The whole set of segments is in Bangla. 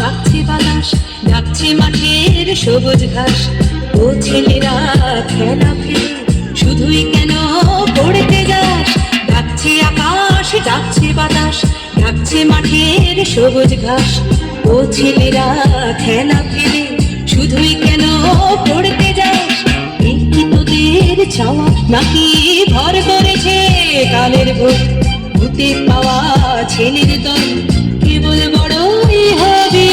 ডাকছে বাতাস মাঠের সবুজ ঘাস। ও ছেলেরা খেলা ফেলে শুধুই কেন সবুজ ঘাস, ও ছেলেরা খেলা ফেলে শুধুই কেন পড়তে যাস? একটি তোদের চাওয়া? নাকি ভর করেছে কালের ভোট? ভূতে পাওয়া ছেলের দল, কেবল বড়ই হবি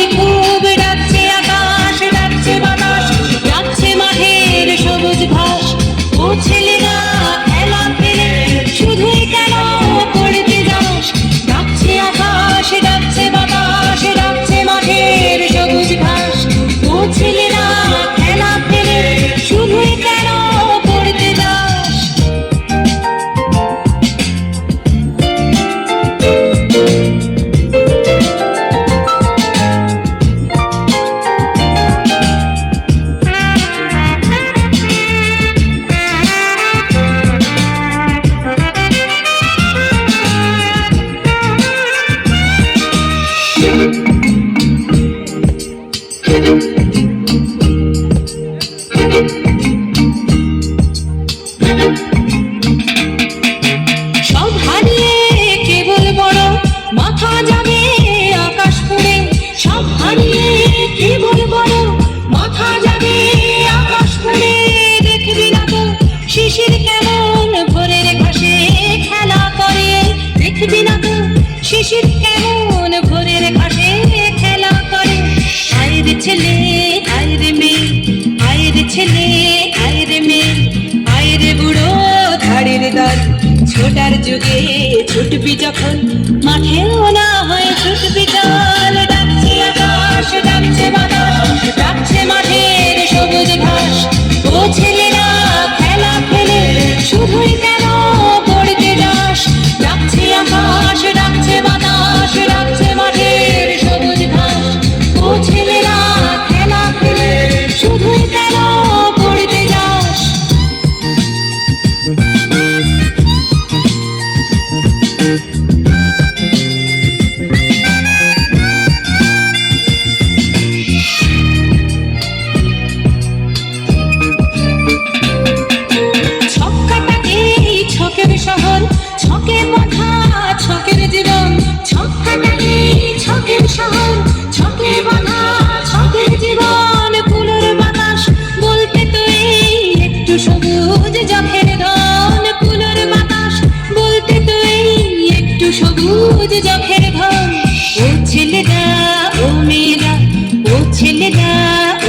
শিশির কেমন ভোরের ঘাসে খেলা করে? আয়ের ছেলে আয়ের মেয়ে আয়ের ছেলে আয়ের মেয়ে আয়ের বুড়ো ধাড়ির দল। ছোটার যুগে ছুটবি যখন মাঠেও না হয় ছুটবি চল ডাকছে আকাশ, ডাকছে বাতাস, ডাকছে মাঠের সবুজ ঘাস। ও ছেলেরা খেলা ফেলে শুধুই কেন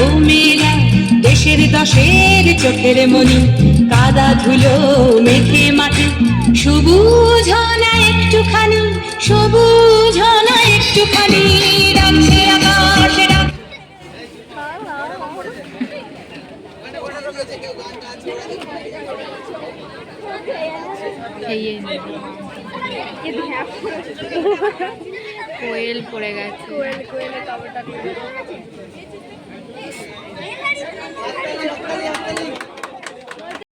ও দেশের দশের চোখের মনি, কাদা ধুলো মেখে মাটি। সবুজ না একটুখানি, সবুজ না একটুখানি। কোয়েল পড়ে গেছে। কোয়েল কোয়েলে কবরটা